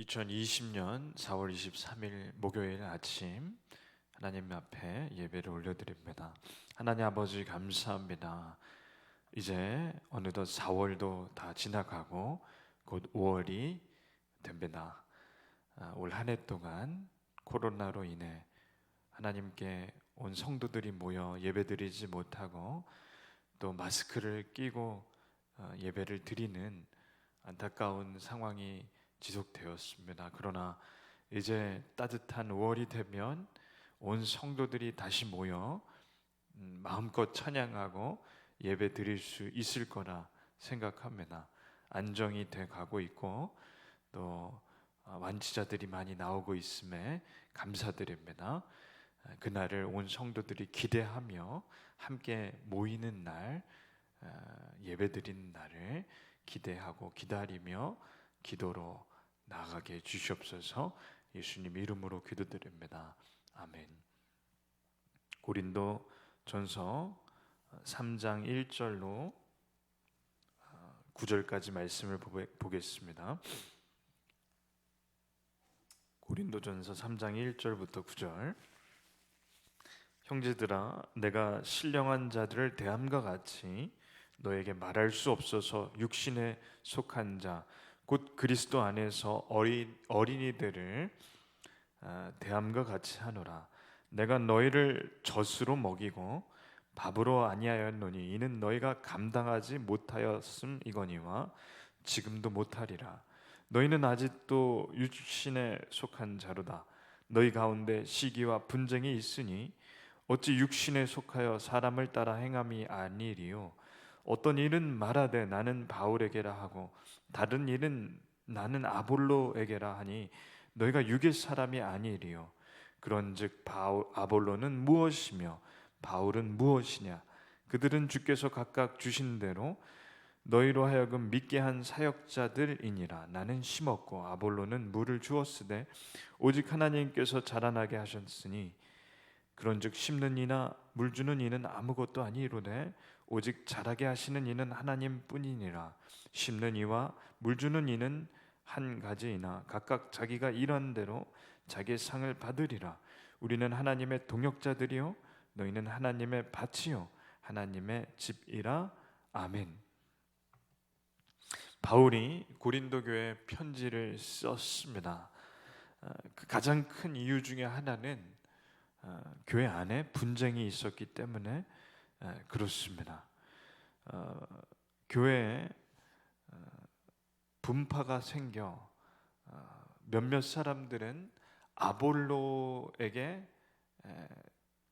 2020년 4월 23일 목요일 아침 하나님 앞에 예배를 올려드립니다. 하나님 아버지 감사합니다. 이제 어느덧 4월도 다 지나가고 곧 5월이 됩니다. 아, 올한 해 동안 코로나로 인해 하나님께 온 성도들이 모여 예배드리지 못하고 또 마스크를 끼고 어, 예배를 드리는 안타까운 상황이 지속되었습니다. 그러나 이제 따뜻한 5월이 되면 온 성도들이 다시 모여 음, 마음껏 찬양하고 예배 드릴 수 있을 거라 생각합니다. 안정이 돼 가고 있고 또 아, 완치자들이 많이 나오고 있음에 감사드립니다. 아, 그날을 온 성도들이 기대하며 함께 모이는 날 아, 예배 드리는 날을 기대하고 기다리며 기도로 나아가게 해 주시옵소서. 예수님 이름으로 기도드립니다. 아멘. 고린도 전서 3장 1절로 9절까지 말씀을 보겠습니다. 고린도전서 3장 1절부터 9절 형제들아 내가 신령한 자들을 대함과 같이 너에게 말할 수 없어서 육신에 속한 자 곧 그리스도 안에서 어린 어린이들을 아, 대함과 같이 하노라. 내가 너희를 젖으로 먹이고 밥으로 아니하였노니 이는 너희가 감당하지 못하였음 이거니와 지금도 못하리라. 너희는 아직도 육신에 속한 자로다. 너희 가운데 시기와 분쟁이 있으니 어찌 육신에 속하여 사람을 따라 행함이 아니리요 어떤 일은 말하되 나는 바울에게라 하고 다른 일은 나는 아볼로에게라 하니 너희가 육의 사람이 아니리요. 그런즉 바울, 아볼로는 무엇이며 바울은 무엇이냐? 그들은 주께서 각각 주신 대로 너희로 하여금 믿게 한 사역자들이니라. 나는 심었고 아볼로는 물을 주었으되 오직 하나님께서 자라나게 하셨으니 그런즉 심는 이나 물 주는 이는 아무것도 아니로되 오직 자라게 하시는 이는 하나님뿐이니라 심는 이와 물 주는 이는 한 가지이나 각각 자기가 일한 대로 자기의 상을 받으리라 우리는 하나님의 동역자들이요 너희는 하나님의 밭이요 하나님의 집이라 아멘. 바울이 고린도 교회 편지를 썼습니다. 어, 그 가장 큰 이유 중에 하나는 어, 교회 안에 분쟁이 있었기 때문에 그렇습니다. 어, 교회에 분파가 생겨 몇몇 사람들은 아볼로에게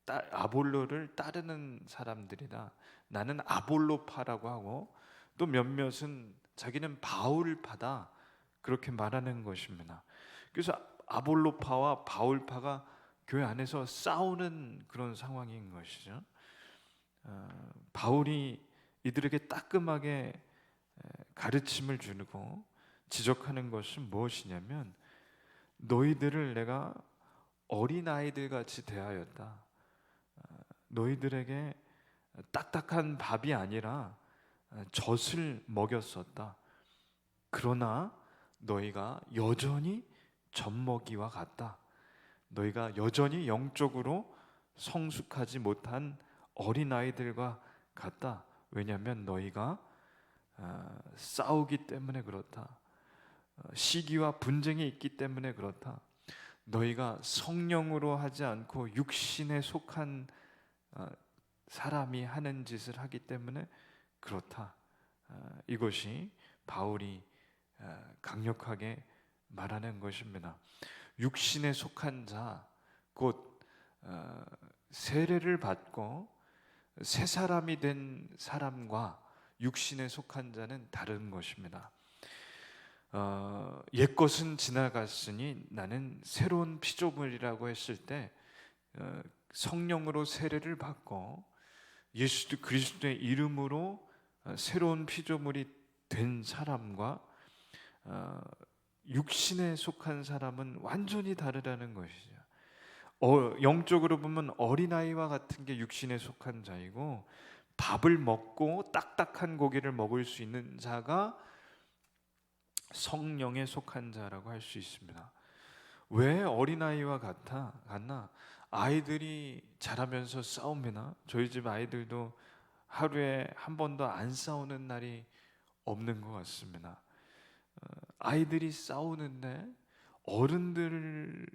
아볼로를 따르는 사람들이다. 나는 아볼로파라고 하고 또 몇몇은 자기는 바울파다 그렇게 말하는 것입니다. 그래서 아볼로파와 바울파가 교회 안에서 싸우는 그런 상황인 것이죠. 어, 바울이 이들에게 따끔하게 가르침을 주고 지적하는 것은 무엇이냐면 너희들을 내가 어린 아이들 같이 대하였다. 어, 너희들에게 딱딱한 밥이 아니라 젖을 먹였었다. 그러나 너희가 여전히 젖먹이와 같다. 너희가 여전히 영적으로 성숙하지 못한 어린 아이들과 같다. 왜냐하면 너희가 어, 싸우기 때문에 그렇다. 어, 시기와 분쟁이 있기 때문에 그렇다. 너희가 성령으로 하지 않고 육신에 속한 어, 사람이 하는 짓을 하기 때문에 그렇다. 이것이 바울이 강력하게 말하는 것입니다. 육신에 속한 자, 곧 세례를 받고 새 사람이 된 사람과 육신에 속한 자는 다른 것입니다. 어, 옛 것은 지나갔으니 나는 새로운 피조물이라고 했을 때 어, 성령으로 세례를 받고 예수 그리스도의 이름으로 어, 새로운 피조물이 된 사람과 어, 육신에 속한 사람은 완전히 다르다는 것이죠. 어, 영적으로 보면 어린아이와 같은 게 육신에 속한 자이고 밥을 먹고 딱딱한 고기를 먹을 수 있는 자가 성령에 속한 자라고 할 수 있습니다. 왜 어린아이와 같아? 같나? 아이들이 자라면서 싸웁니다. 저희 집 아이들도 하루에 한 번도 안 싸우는 날이 없는 것 같습니다. 어, 아이들이 싸우는데 어른들이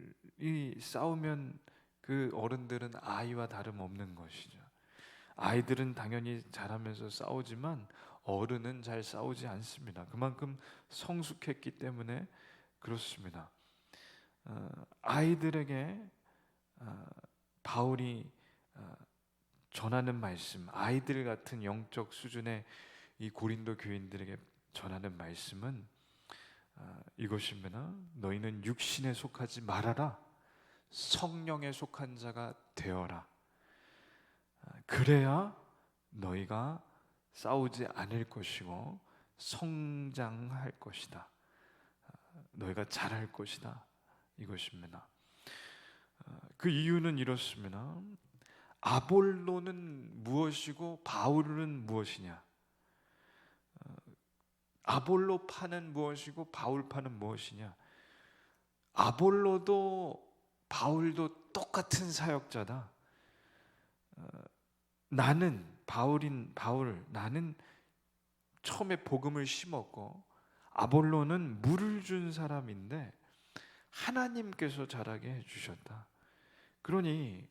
싸우면 그 어른들은 아이와 다름 없는 것이죠. 아이들은 당연히 자라면서 싸우지만 어른은 잘 싸우지 않습니다. 그만큼 성숙했기 때문에 그렇습니다. 어, 아이들에게 어, 바울이 어, 전하는 말씀, 아이들 같은 영적 수준의 이 고린도 교인들에게 전하는 말씀은 어, 이것입니다. 너희는 육신에 속하지 말아라. 성령에 속한 자가 되어라. 어, 그래야 너희가 싸우지 않을 것이고 성장할 것이다. 어, 너희가 잘할 것이다. 이것입니다. 어, 그 이유는 이렇습니다. 아볼로는 무엇이고 바울은 무엇이냐? 어, 아볼로파는 무엇이고 바울파는 무엇이냐? 아볼로도 바울도 똑같은 사역자다. 어, 나는 바울인 바울 나는 처음에 복음을 심었고 아볼로는 물을 준 사람인데 하나님께서 자라게 해 주셨다. 그러니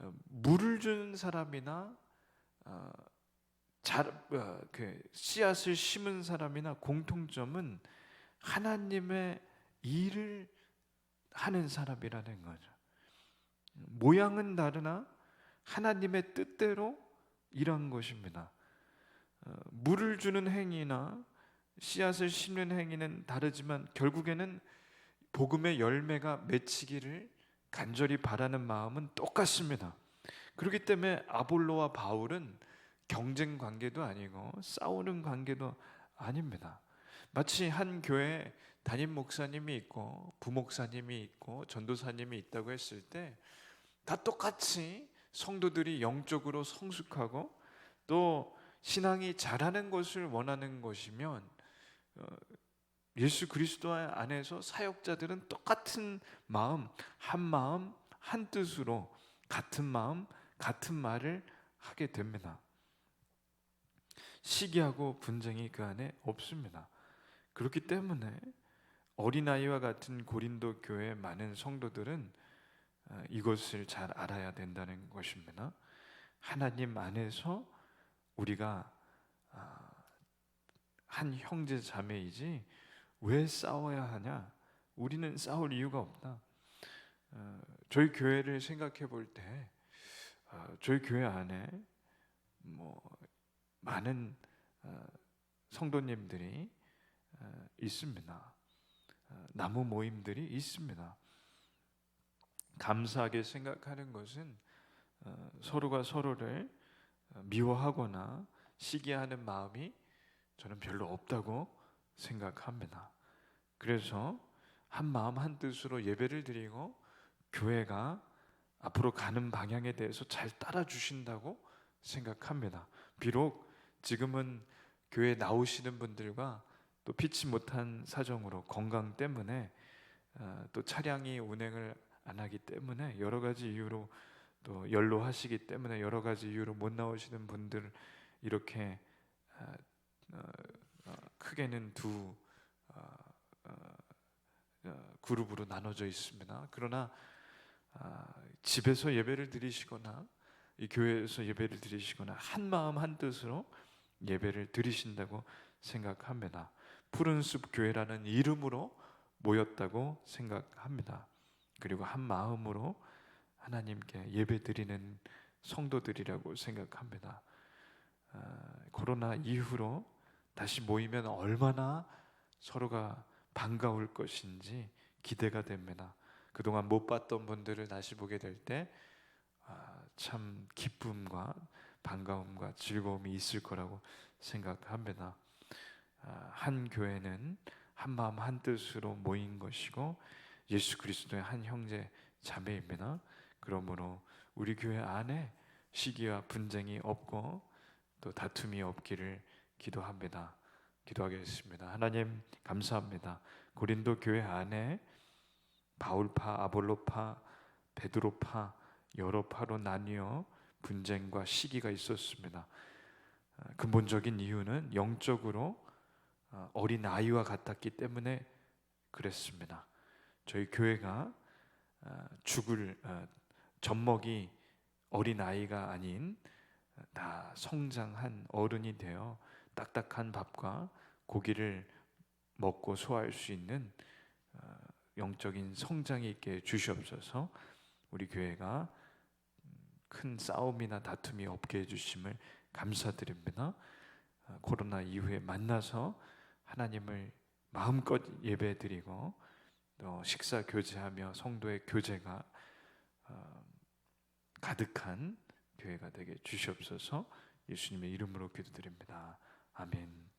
어, 물을 준 사람이나 어, 잘, 어, 그 씨앗을 심은 사람이나 공통점은 하나님의 일을 하는 사람이라는 거죠. 모양은 다르나 하나님의 뜻대로 일한 것입니다. 어, 물을 주는 행위나 씨앗을 심는 행위는 다르지만 결국에는 복음의 열매가 맺히기를 간절히 바라는 마음은 똑같습니다. 그렇기 때문에 아볼로와 바울은 경쟁 관계도 아니고 싸우는 관계도 아닙니다. 마치 한 교회 담임 목사님이 있고 부목사님이 있고 전도사님이 있다고 했을 때 다 똑같이 성도들이 영적으로 성숙하고 또 신앙이 자라는 것을 원하는 것이면 어, 예수 그리스도 안에서 사역자들은 똑같은 마음, 한 마음, 한 뜻으로 같은 마음, 같은 말을 하게 됩니다. 시기하고 분쟁이 그 안에 없습니다. 그렇기 때문에 어린아이와 같은 고린도 교회 많은 성도들은 어, 이것을 잘 알아야 된다는 것입니다. 하나님 안에서 우리가 아, 한 형제 자매이지 왜 싸워야 하냐? 우리는 싸울 이유가 없다. 어, 저희 교회를 생각해 볼 때, 어, 저희 교회 안에 뭐 많은 어, 성도님들이 어, 있습니다. 어, 나무 모임들이 있습니다. 감사하게 생각하는 것은 어, 서로가 서로를 어, 미워하거나 시기하는 마음이 저는 별로 없다고 생각합니다. 그래서 한 마음 한 뜻으로 예배를 드리고 교회가 앞으로 가는 방향에 대해서 잘 따라 주신다고 생각합니다. 비록 지금은 교회 나오시는 분들과 또 피치 못한 사정으로 건강 때문에 어, 또 차량이 운행을 안 하기 때문에 여러 가지 이유로 또 연로하시기 때문에 여러 가지 이유로 못 나오시는 분들 이렇게 어, 어, 어, 크게는 두 그룹으로 나눠져 있습니다. 그러나 아, 집에서 예배를 드리시거나 이 교회에서 예배를 드리시거나 한 마음 한 뜻으로 예배를 드리신다고 생각합니다. 푸른 숲 교회라는 이름으로 모였다고 생각합니다. 그리고 한 마음으로 하나님께 예배 드리는 성도들이라고 생각합니다. 아, 코로나 이후로 다시 모이면 얼마나 서로가 반가울 것인지 기대가 됩니다. 그동안 못 봤던 분들을 다시 보게 될 때참 아, 기쁨과 반가움과 즐거움이 있을 거라고 생각합니다. 아, 한 교회는 한 마음 한 뜻으로 모인 것이고 예수 그리스도의 한 형제 자매입니다. 그러므로 우리 교회 안에 시기와 분쟁이 없고 또 다툼이 없기를 기도합니다. 기도하겠습니다. 하나님 감사합니다. 고린도 교회 안에 바울파, 아볼로파, 베드로파 여러 파로 나뉘어 분쟁과 시기가 있었습니다. 아, 근본적인 이유는 영적으로 아, 어린 아이와 같았기 때문에 그랬습니다. 저희 교회가 아, 죽을 젖먹이 어린 아이가 아닌 다 성장한 어른이 되어 딱딱한 밥과 고기를 먹고 소화할 수 있는 어, 영적인 성장이 있게 주시옵소서. 우리 교회가 큰 싸움이나 다툼이 없게 해주심을 감사드립니다. 어, 코로나 이후에 만나서 하나님을 마음껏 예배드리고 또 식사 교제하며 성도의 교제가 어, 가득한 교회가 되게 주시옵소서. 예수님의 이름으로 기도드립니다. 아멘.